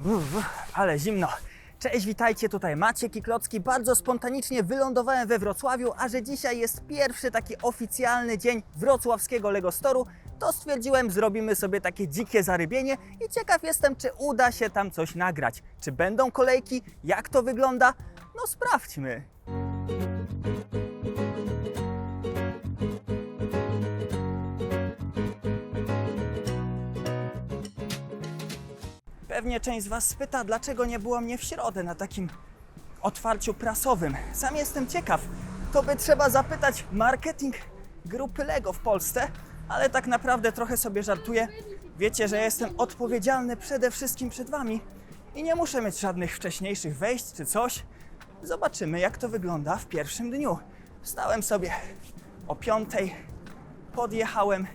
Uff, ale zimno. Cześć, witajcie, tutaj Maciek i Klocki. Bardzo spontanicznie wylądowałem we Wrocławiu, a że dzisiaj jest pierwszy taki oficjalny dzień wrocławskiego Lego Storu, to stwierdziłem, zrobimy sobie takie dzikie zarybienie i ciekaw jestem, czy uda się tam coś nagrać. Czy będą kolejki? Jak to wygląda? No sprawdźmy. Pewnie część z Was spyta, dlaczego nie było mnie w środę na takim otwarciu prasowym. Sam jestem ciekaw. To by trzeba zapytać marketing grupy Lego w Polsce, ale tak naprawdę trochę sobie żartuję. Wiecie, że jestem odpowiedzialny przede wszystkim przed Wami i nie muszę mieć żadnych wcześniejszych wejść czy coś. Zobaczymy, jak to wygląda w pierwszym dniu. Wstałem sobie o piątej, podjechałem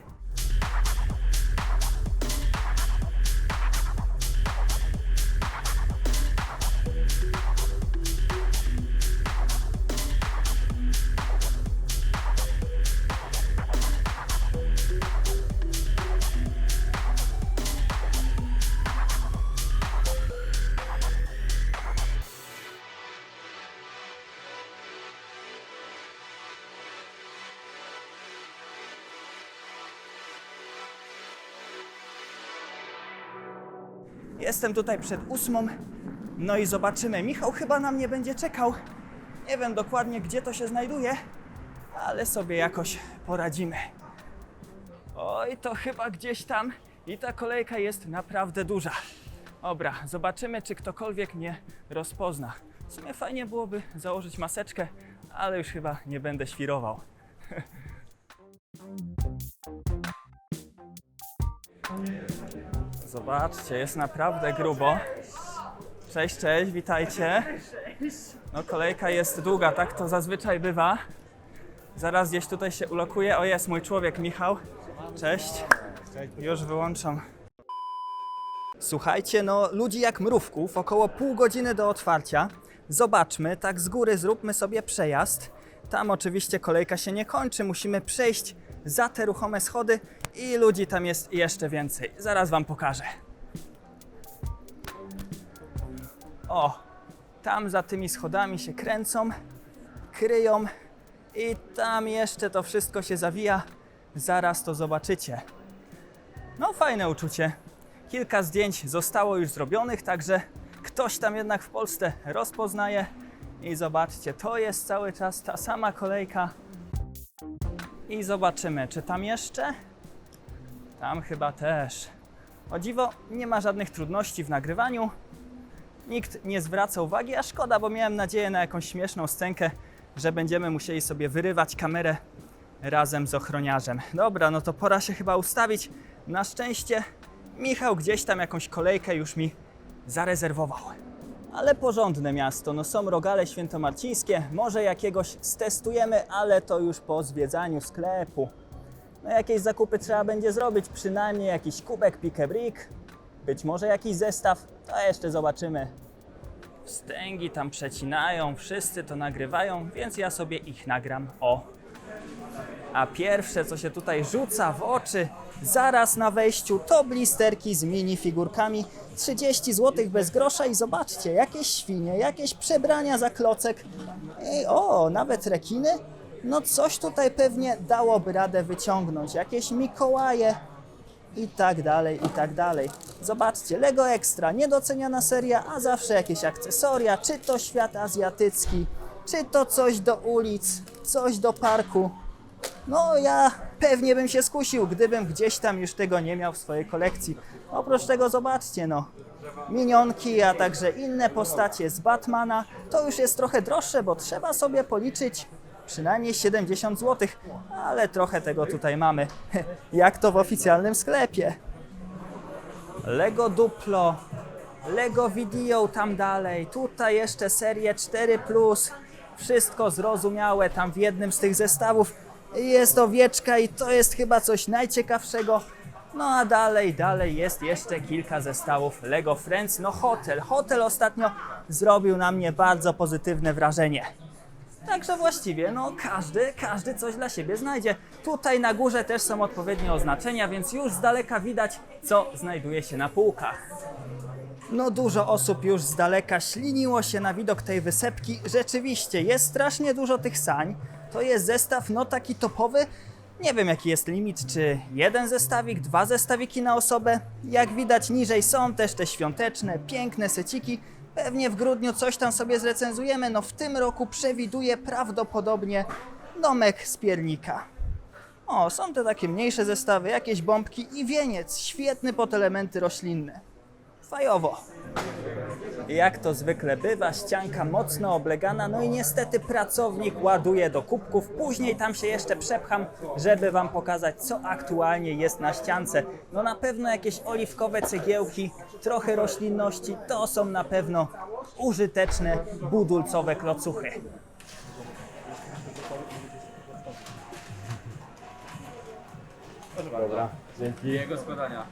Jestem tutaj przed ósmą. No i zobaczymy. Michał chyba na mnie będzie czekał. Nie wiem dokładnie, gdzie to się znajduje, ale sobie jakoś poradzimy. Oj, to chyba gdzieś tam i ta kolejka jest naprawdę duża. Dobra, zobaczymy, czy ktokolwiek mnie rozpozna. W sumie fajnie byłoby założyć maseczkę, ale już chyba nie będę świrował. Zobaczcie, jest naprawdę grubo. Cześć, cześć, witajcie. No kolejka jest długa, tak to zazwyczaj bywa. Zaraz gdzieś tutaj się ulokuje. O jest mój człowiek Michał. Cześć. Już wyłączam. Słuchajcie, no ludzi jak mrówków, około pół godziny do otwarcia. Zobaczmy, tak z góry zróbmy sobie przejazd. Tam oczywiście kolejka się nie kończy, musimy przejść za te ruchome schody i ludzi tam jest jeszcze więcej. Zaraz Wam pokażę. O, tam za tymi schodami się kręcą, kryją i tam jeszcze to wszystko się zawija. Zaraz to zobaczycie. No, fajne uczucie. Kilka zdjęć zostało już zrobionych, także ktoś tam jednak w Polsce rozpoznaje. I zobaczcie, to jest cały czas ta sama kolejka. I zobaczymy, czy tam jeszcze? Tam chyba też. O dziwo, nie ma żadnych trudności w nagrywaniu. Nikt nie zwraca uwagi, a szkoda, bo miałem nadzieję na jakąś śmieszną scenkę, że będziemy musieli sobie wyrywać kamerę razem z ochroniarzem. Dobra, no to pora się chyba ustawić. Na szczęście Michał gdzieś tam jakąś kolejkę już mi zarezerwował. Ale porządne miasto, no są rogale świętomarcińskie, może jakiegoś stestujemy, ale to już po zwiedzaniu sklepu. No jakieś zakupy trzeba będzie zrobić, przynajmniej jakiś kubek pique brick, być może jakiś zestaw, to jeszcze zobaczymy. Wstęgi tam przecinają, wszyscy to nagrywają, więc ja sobie ich nagram. O, a pierwsze, co się tutaj rzuca w oczy, zaraz na wejściu, to blisterki z minifigurkami. 30 zł bez grosza i zobaczcie, jakieś świnie, jakieś przebrania za klocek. I o, nawet rekiny. No coś tutaj pewnie dałoby radę wyciągnąć. Jakieś Mikołaje i tak dalej, i tak dalej. Zobaczcie, Lego Extra, niedoceniana seria, a zawsze jakieś akcesoria, czy to świat azjatycki, czy to coś do ulic, coś do parku. No ja pewnie bym się skusił, gdybym gdzieś tam już tego nie miał w swojej kolekcji. Oprócz tego zobaczcie no, minionki, a także inne postacie z Batmana, to już jest trochę droższe, bo trzeba sobie policzyć przynajmniej 70 zł, ale trochę tego tutaj mamy, jak to w oficjalnym sklepie. Lego Duplo, Lego Video tam dalej, tutaj jeszcze serię 4+, wszystko zrozumiałe tam w jednym z tych zestawów. Jest owieczka i to jest chyba coś najciekawszego. No a dalej, dalej jest jeszcze kilka zestawów Lego Friends. No hotel, hotel ostatnio zrobił na mnie bardzo pozytywne wrażenie. Także właściwie, no każdy, każdy coś dla siebie znajdzie. Tutaj na górze też są odpowiednie oznaczenia, więc już z daleka widać, co znajduje się na półkach. No dużo osób już z daleka śliniło się na widok tej wysepki. Rzeczywiście, jest strasznie dużo tych sań. To jest zestaw, no taki topowy. Nie wiem jaki jest limit, czy jeden zestawik, dwa zestawiki na osobę. Jak widać niżej są też te świąteczne, piękne seciki. Pewnie w grudniu coś tam sobie zrecenzujemy, no w tym roku przewiduję prawdopodobnie domek z piernika. O, są te takie mniejsze zestawy, jakieś bombki i wieniec, świetny pod elementy roślinne. Fajowo. Jak to zwykle bywa, ścianka mocno oblegana, no i niestety pracownik ładuje do kubków. Później tam się jeszcze przepcham, żeby Wam pokazać, co aktualnie jest na ściance. No na pewno jakieś oliwkowe cegiełki, trochę roślinności, to są na pewno użyteczne budulcowe klocuchy. Dobra, dzięki. Jego składania.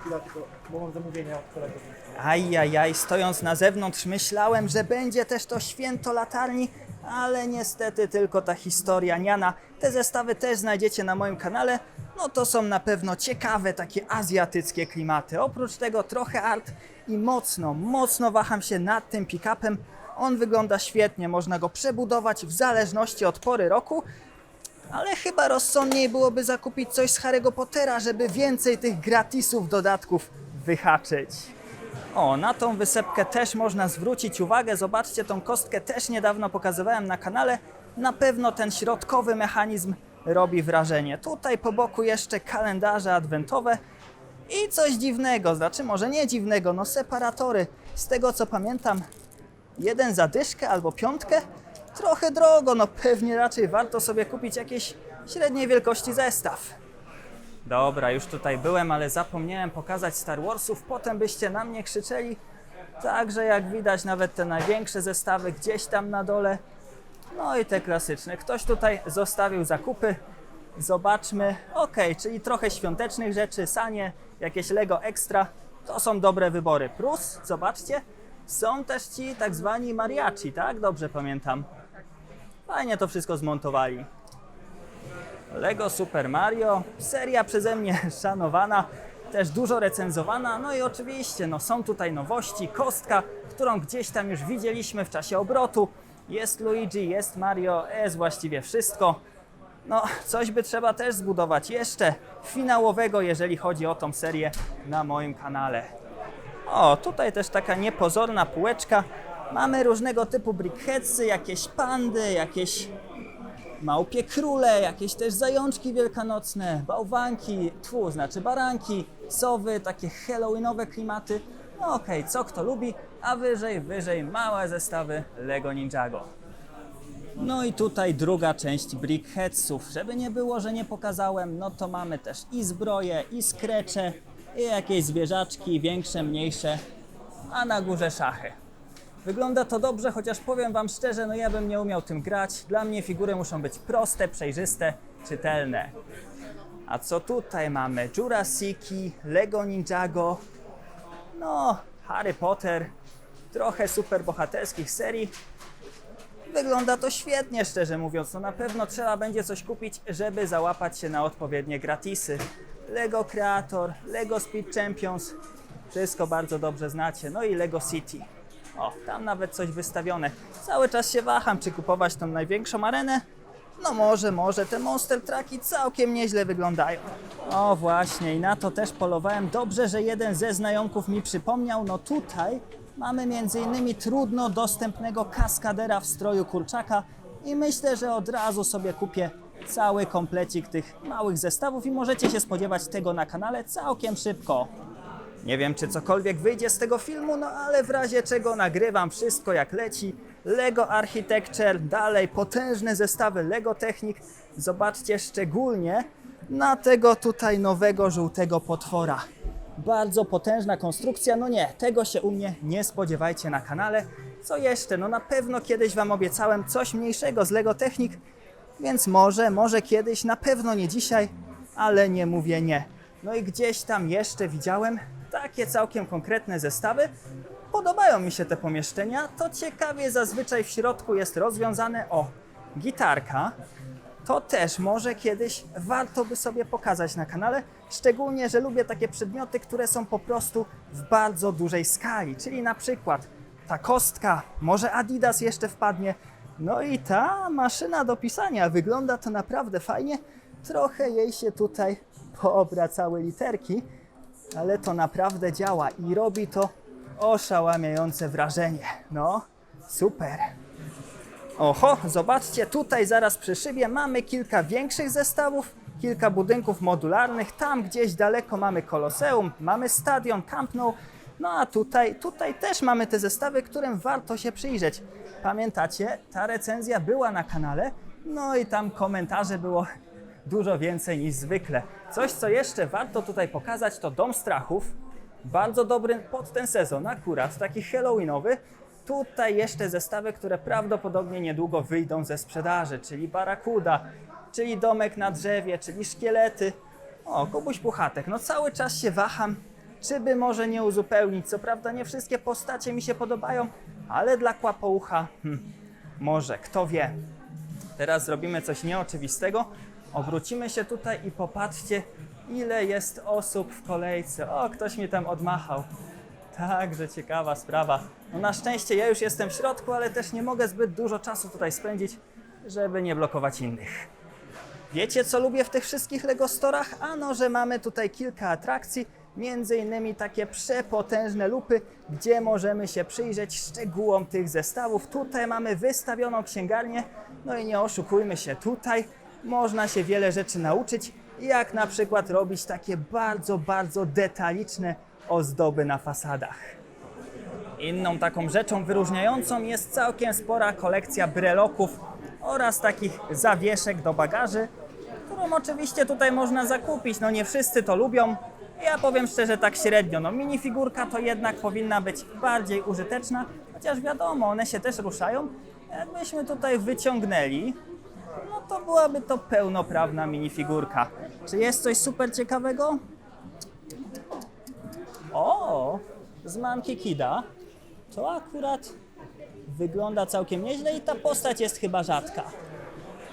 Chwila tylko, bo mam zamówienia od kolegów. Ajajaj, stojąc na zewnątrz myślałem, że będzie też to święto latarni, ale niestety tylko ta historia niana. Te zestawy też znajdziecie na moim kanale. No to są na pewno ciekawe takie azjatyckie klimaty. Oprócz tego trochę art i mocno, mocno waham się nad tym pick-upem. On wygląda świetnie, można go przebudować w zależności od pory roku. Ale chyba rozsądniej byłoby zakupić coś z Harry'ego Pottera, żeby więcej tych gratisów, dodatków wyhaczyć. O, na tą wysepkę też można zwrócić uwagę. Zobaczcie, tą kostkę też niedawno pokazywałem na kanale. Na pewno ten środkowy mechanizm robi wrażenie. Tutaj po boku jeszcze kalendarze adwentowe i coś dziwnego, znaczy może nie dziwnego, no separatory. Z tego co pamiętam, jeden za dyszkę albo piątkę. Trochę drogo, no pewnie raczej warto sobie kupić jakiś średniej wielkości zestaw. Dobra, już tutaj byłem, ale zapomniałem pokazać Star Warsów, potem byście na mnie krzyczeli. Także jak widać nawet te największe zestawy gdzieś tam na dole. No i te klasyczne. Ktoś tutaj zostawił zakupy. Zobaczmy. Ok, czyli trochę świątecznych rzeczy, sanie, jakieś Lego Extra. To są dobre wybory. Plus, zobaczcie, są też ci tak zwani mariachi, tak? Dobrze pamiętam. Fajnie to wszystko zmontowali. Lego Super Mario, seria przeze mnie szanowana, też dużo recenzowana, no i oczywiście no, są tutaj nowości, kostka, którą gdzieś tam już widzieliśmy w czasie obrotu, jest Luigi, jest Mario, jest właściwie wszystko. No, coś by trzeba też zbudować jeszcze finałowego, jeżeli chodzi o tą serię na moim kanale. O, tutaj też taka niepozorna półeczka. Mamy różnego typu brickheadsy, jakieś pandy, jakieś małpie króle, jakieś też zajączki wielkanocne, bałwanki, tfu, znaczy baranki, sowy, takie halloweenowe klimaty. No okej, co kto lubi, a wyżej, wyżej małe zestawy Lego Ninjago. No i tutaj druga część brickheadsów. Żeby nie było, że nie pokazałem, no to mamy też i zbroje, i skrecze, i jakieś zwierzaczki, większe, mniejsze, a na górze szachy. Wygląda to dobrze, chociaż powiem Wam szczerze, no ja bym nie umiał tym grać. Dla mnie figury muszą być proste, przejrzyste, czytelne. A co tutaj mamy? Jurassiki, Lego Ninjago, no Harry Potter, trochę superbohaterskich serii. Wygląda to świetnie, szczerze mówiąc. No na pewno trzeba będzie coś kupić, żeby załapać się na odpowiednie gratisy. Lego Creator, Lego Speed Champions, wszystko bardzo dobrze znacie. No i Lego City. O, tam nawet coś wystawione. Cały czas się waham, czy kupować tą największą arenę. No może, może, te Monster Trucki całkiem nieźle wyglądają. O właśnie, i na to też polowałem. Dobrze, że jeden ze znajomków mi przypomniał. No tutaj mamy m.in. trudno dostępnego kaskadera w stroju kurczaka i myślę, że od razu sobie kupię cały komplecik tych małych zestawów i możecie się spodziewać tego na kanale całkiem szybko. Nie wiem, czy cokolwiek wyjdzie z tego filmu, no ale w razie czego nagrywam wszystko jak leci. Lego Architecture, dalej potężne zestawy Lego Technik. Zobaczcie szczególnie na tego tutaj nowego żółtego potwora. Bardzo potężna konstrukcja, no nie, tego się u mnie nie spodziewajcie na kanale. Co jeszcze? No na pewno kiedyś Wam obiecałem coś mniejszego z Lego Technik, więc może, może kiedyś, na pewno nie dzisiaj, ale nie mówię nie. No i gdzieś tam jeszcze widziałem takie całkiem konkretne zestawy. Podobają mi się te pomieszczenia. To ciekawie zazwyczaj w środku jest rozwiązane o gitarka. to też może kiedyś warto by sobie pokazać na kanale. Szczególnie, że lubię takie przedmioty, które są po prostu w bardzo dużej skali, czyli na przykład ta kostka, może Adidas jeszcze wpadnie. No i ta maszyna do pisania, wygląda to naprawdę fajnie. Trochę jej się tutaj poobracały literki, ale to naprawdę działa i robi to oszałamiające wrażenie. No, super. Oho, zobaczcie, tutaj zaraz przy szybie mamy kilka większych zestawów, kilka budynków modularnych. Tam gdzieś daleko mamy Koloseum, mamy stadion Camp Nou. No a tutaj, tutaj też mamy te zestawy, którym warto się przyjrzeć. Pamiętacie, ta recenzja była na kanale, no i tam komentarze było dużo więcej niż zwykle. Coś, co jeszcze warto tutaj pokazać, to Dom Strachów. Bardzo dobry pod ten sezon, akurat taki Halloweenowy. Tutaj jeszcze zestawy, które prawdopodobnie niedługo wyjdą ze sprzedaży, czyli Barakuda, czyli Domek na drzewie, czyli Szkielety. O, Kubuś Puchatek. No cały czas się waham, czy by może nie uzupełnić. Co prawda nie wszystkie postacie mi się podobają, ale dla kłapoucha, hmm, może, kto wie. Teraz zrobimy coś nieoczywistego. Obrócimy się tutaj i popatrzcie, ile jest osób w kolejce. O, ktoś mi tam odmachał. Także ciekawa sprawa. No na szczęście ja już jestem w środku, ale też nie mogę zbyt dużo czasu tutaj spędzić, żeby nie blokować innych. Wiecie, co lubię w tych wszystkich Lego Storach? Ano, że mamy tutaj kilka atrakcji, między innymi takie przepotężne lupy, gdzie możemy się przyjrzeć szczegółom tych zestawów. Tutaj mamy wystawioną księgarnię, no i nie oszukujmy się, tutaj można się wiele rzeczy nauczyć, jak na przykład robić takie bardzo, bardzo detaliczne ozdoby na fasadach. Inną taką rzeczą wyróżniającą jest całkiem spora kolekcja breloków oraz takich zawieszek do bagaży, którą oczywiście tutaj można zakupić. No nie wszyscy to lubią. Ja powiem szczerze tak średnio. No minifigurka to jednak powinna być bardziej użyteczna, chociaż wiadomo, one się też ruszają. Jakbyśmy tutaj wyciągnęli, to byłaby to pełnoprawna minifigurka. Czy jest coś super ciekawego? O, z Manki Kida. To akurat wygląda całkiem nieźle i ta postać jest chyba rzadka.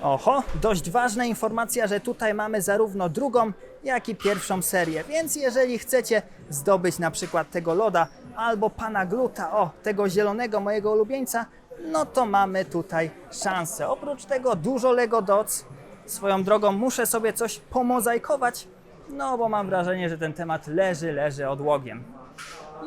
Oho, dość ważna informacja, że tutaj mamy zarówno drugą, jak i pierwszą serię, więc jeżeli chcecie zdobyć na przykład tego loda albo pana gluta, o, tego zielonego mojego ulubieńca, no to mamy tutaj szansę. Oprócz tego dużo Lego Dots. Swoją drogą muszę sobie coś pomozajkować, no bo mam wrażenie, że ten temat leży, leży odłogiem.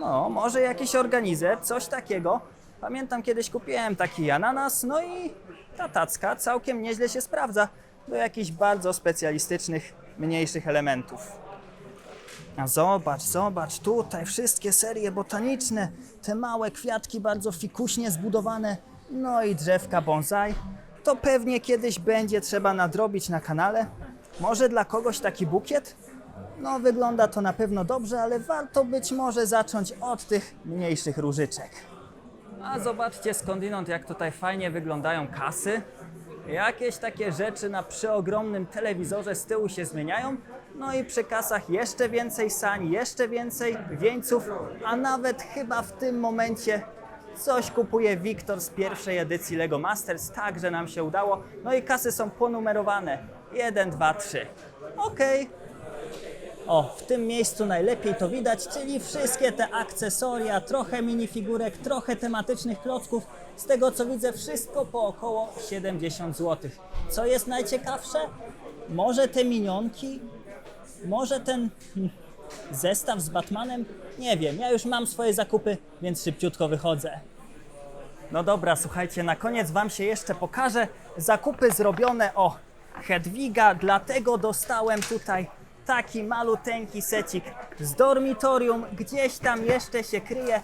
No, może jakiś organizer, coś takiego. Pamiętam kiedyś kupiłem taki ananas, no i ta tacka całkiem nieźle się sprawdza do jakichś bardzo specjalistycznych, mniejszych elementów. A zobacz, zobacz, tutaj wszystkie serie botaniczne, te małe kwiatki bardzo fikuśnie zbudowane, no i drzewka bonsai. To pewnie kiedyś będzie trzeba nadrobić na kanale. Może dla kogoś taki bukiet? No, wygląda to na pewno dobrze, ale warto być może zacząć od tych mniejszych różyczek. A zobaczcie skądinąd, jak tutaj fajnie wyglądają kasy. Jakieś takie rzeczy na przeogromnym telewizorze z tyłu się zmieniają. No i przy kasach jeszcze więcej sań, jeszcze więcej wieńców, a nawet chyba w tym momencie coś kupuje Wiktor z pierwszej edycji Lego Masters. Także nam się udało. No i kasy są ponumerowane. 1, 2, 3. Okej. O, w tym miejscu najlepiej to widać, czyli wszystkie te akcesoria, trochę minifigurek, trochę tematycznych klocków. Z tego co widzę, wszystko po około 70 zł. Co jest najciekawsze? Może te minionki? Może ten zestaw z Batmanem? Nie wiem, ja już mam swoje zakupy, więc szybciutko wychodzę. No dobra, słuchajcie, na koniec Wam się jeszcze pokażę zakupy zrobione o Hedwiga, dlatego dostałem tutaj taki maluteńki secik z dormitorium, gdzieś tam jeszcze się kryje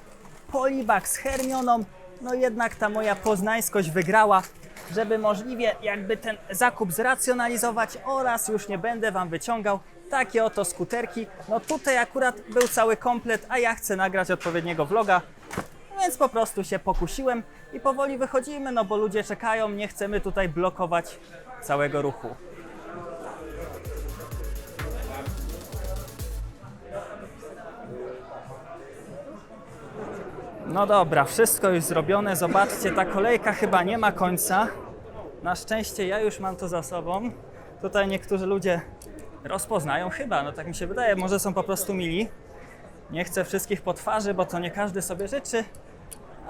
polibak z Hermioną, no jednak ta moja poznańskość wygrała, żeby możliwie jakby ten zakup zracjonalizować oraz już nie będę Wam wyciągał takie oto skuterki. No tutaj akurat był cały komplet, a ja chcę nagrać odpowiedniego vloga, więc po prostu się pokusiłem i powoli wychodzimy, no bo ludzie czekają, nie chcemy tutaj blokować całego ruchu. No dobra, wszystko już zrobione. Zobaczcie, ta kolejka chyba nie ma końca. Na szczęście ja już mam to za sobą. Tutaj niektórzy ludzie rozpoznają chyba, no tak mi się wydaje, może są po prostu mili. Nie chcę wszystkich po twarzy, bo to nie każdy sobie życzy,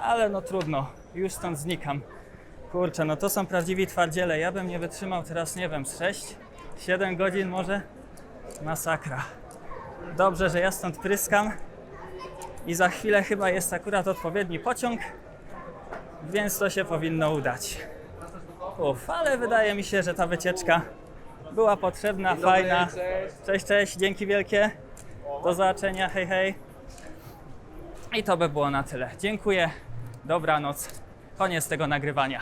ale no trudno, już stąd znikam. Kurczę, no to są prawdziwi twardziele. Ja bym nie wytrzymał teraz, nie wiem, z 6, 7 godzin może. Masakra. Dobrze, że ja stąd pryskam i za chwilę chyba jest akurat odpowiedni pociąg, więc to się powinno udać. Uf, ale wydaje mi się, że ta wycieczka była potrzebna, fajna. Cześć, cześć, dzięki wielkie. Do zobaczenia, hej, hej. I to by było na tyle. Dziękuję, dobranoc. Koniec tego nagrywania.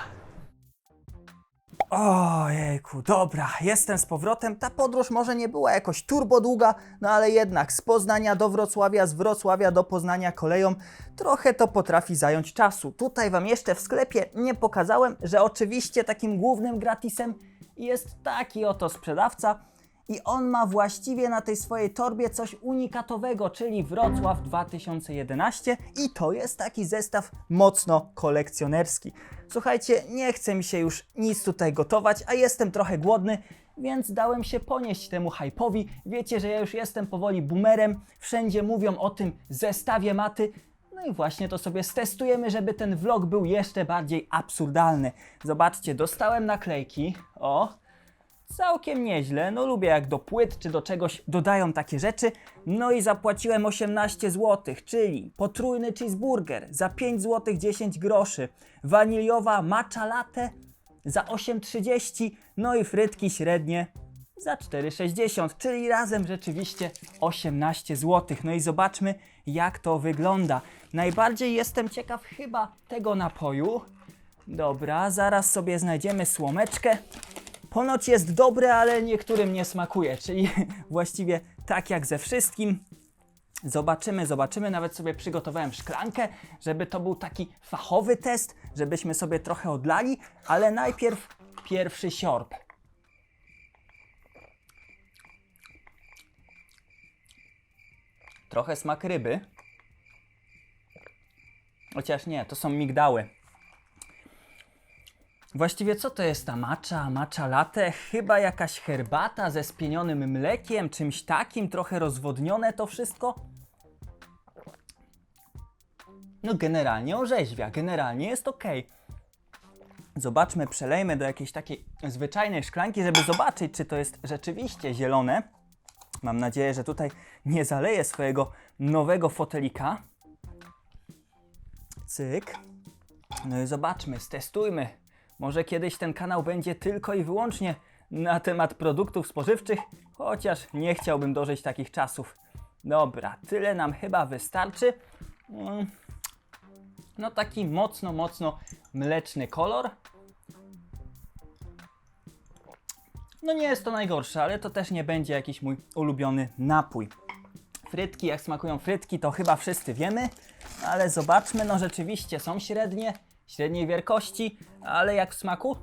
Ojejku, dobra, jestem z powrotem. Ta podróż może nie była jakoś turbo długa, no ale jednak z Poznania do Wrocławia, z Wrocławia do Poznania koleją trochę to potrafi zająć czasu. Tutaj Wam jeszcze w sklepie nie pokazałem, że oczywiście takim głównym gratisem jest taki oto sprzedawca, i on ma właściwie na tej swojej torbie coś unikatowego, czyli Wrocław 2011 i to jest taki zestaw mocno kolekcjonerski. Słuchajcie, nie chce mi się już nic tutaj gotować, a jestem trochę głodny, więc dałem się ponieść temu hype'owi. Wiecie, że ja już jestem powoli boomerem, wszędzie mówią o tym zestawie maty, no i właśnie to sobie stestujemy, żeby ten vlog był jeszcze bardziej absurdalny. Zobaczcie, dostałem naklejki, o, Całkiem nieźle, no lubię jak do płyt czy do czegoś dodają takie rzeczy. No i zapłaciłem 18 zł, czyli potrójny cheeseburger za 5 zł 10 groszy, waniliowa matcha latte za 8,30, no i frytki średnie za 4,60, czyli razem rzeczywiście 18 zł. No i zobaczmy jak to wygląda. Najbardziej jestem ciekaw chyba tego napoju. Dobra, zaraz sobie znajdziemy słomeczkę. Ponoć jest dobre, ale niektórym nie smakuje, czyli właściwie tak jak ze wszystkim. Zobaczymy, zobaczymy. Nawet sobie przygotowałem szklankę, żeby to był taki fachowy test, żebyśmy sobie trochę odlali, ale najpierw pierwszy siorb. Trochę smak ryby. Chociaż nie, to są migdały. Właściwie co to jest ta macza, macza latte? Chyba jakaś herbata ze spienionym mlekiem, czymś takim, trochę rozwodnione to wszystko. No generalnie orzeźwia, generalnie jest ok. Zobaczmy, przelejmy do jakiejś takiej zwyczajnej szklanki, żeby zobaczyć, czy to jest rzeczywiście zielone. Mam nadzieję, że tutaj nie zaleję swojego nowego fotelika. Cyk. No i zobaczmy, stestujmy. Może kiedyś ten kanał będzie tylko i wyłącznie na temat produktów spożywczych, chociaż nie chciałbym dożyć takich czasów. Dobra, tyle nam chyba wystarczy. Mm, No taki mocno, mocno mleczny kolor. No nie jest to najgorsze, ale to też nie będzie jakiś mój ulubiony napój. Frytki, jak smakują frytki, to chyba wszyscy wiemy, ale zobaczmy, no rzeczywiście są średnie, średniej wielkości, ale jak w smaku?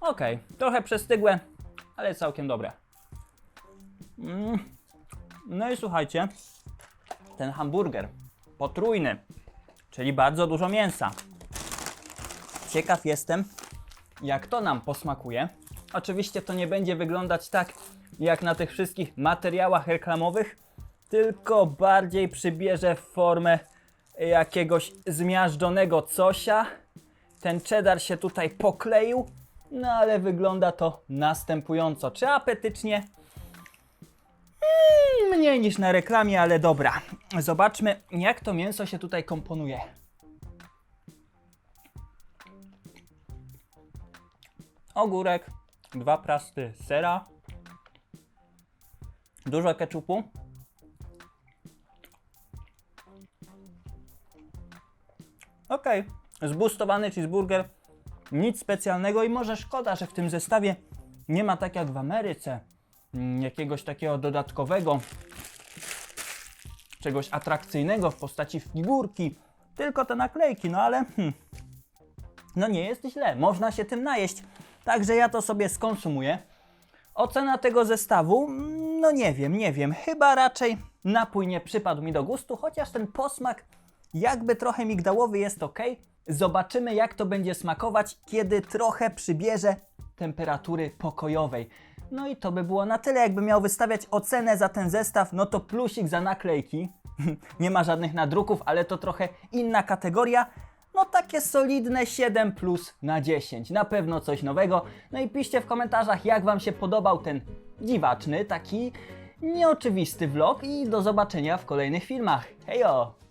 Okej, trochę przestygłe, ale całkiem dobre. Mm. No i słuchajcie, ten hamburger potrójny, czyli bardzo dużo mięsa. Ciekaw jestem, jak to nam posmakuje. Oczywiście to nie będzie wyglądać tak, jak na tych wszystkich materiałach reklamowych, tylko bardziej przybierze formę jakiegoś zmiażdżonego cosia. Ten cheddar się tutaj pokleił, no ale wygląda to następująco. Czy apetycznie? Mm, mniej niż na reklamie, ale dobra. Zobaczmy, jak to mięso się tutaj komponuje. Ogórek, dwa prasty sera, dużo keczupu. Okej, zbustowany cheeseburger, nic specjalnego i może szkoda, że w tym zestawie nie ma tak jak w Ameryce jakiegoś takiego dodatkowego, czegoś atrakcyjnego w postaci figurki, tylko te naklejki, no ale hmm, no nie jest źle, można się tym najeść. Także ja to sobie skonsumuję. Ocena tego zestawu, no nie wiem, nie wiem. Chyba raczej napój nie przypadł mi do gustu, chociaż ten posmak Jakby trochę migdałowy jest ok. Zobaczymy jak to będzie smakować, kiedy trochę przybierze temperatury pokojowej. No i to by było na tyle. Jakby miał wystawiać ocenę za ten zestaw, no to plusik za naklejki. Nie ma żadnych nadruków, ale to trochę inna kategoria. No takie solidne 7 plus na 10. Na pewno coś nowego. No i piszcie w komentarzach, jak Wam się podobał ten dziwaczny, taki nieoczywisty vlog i do zobaczenia w kolejnych filmach. Hejo!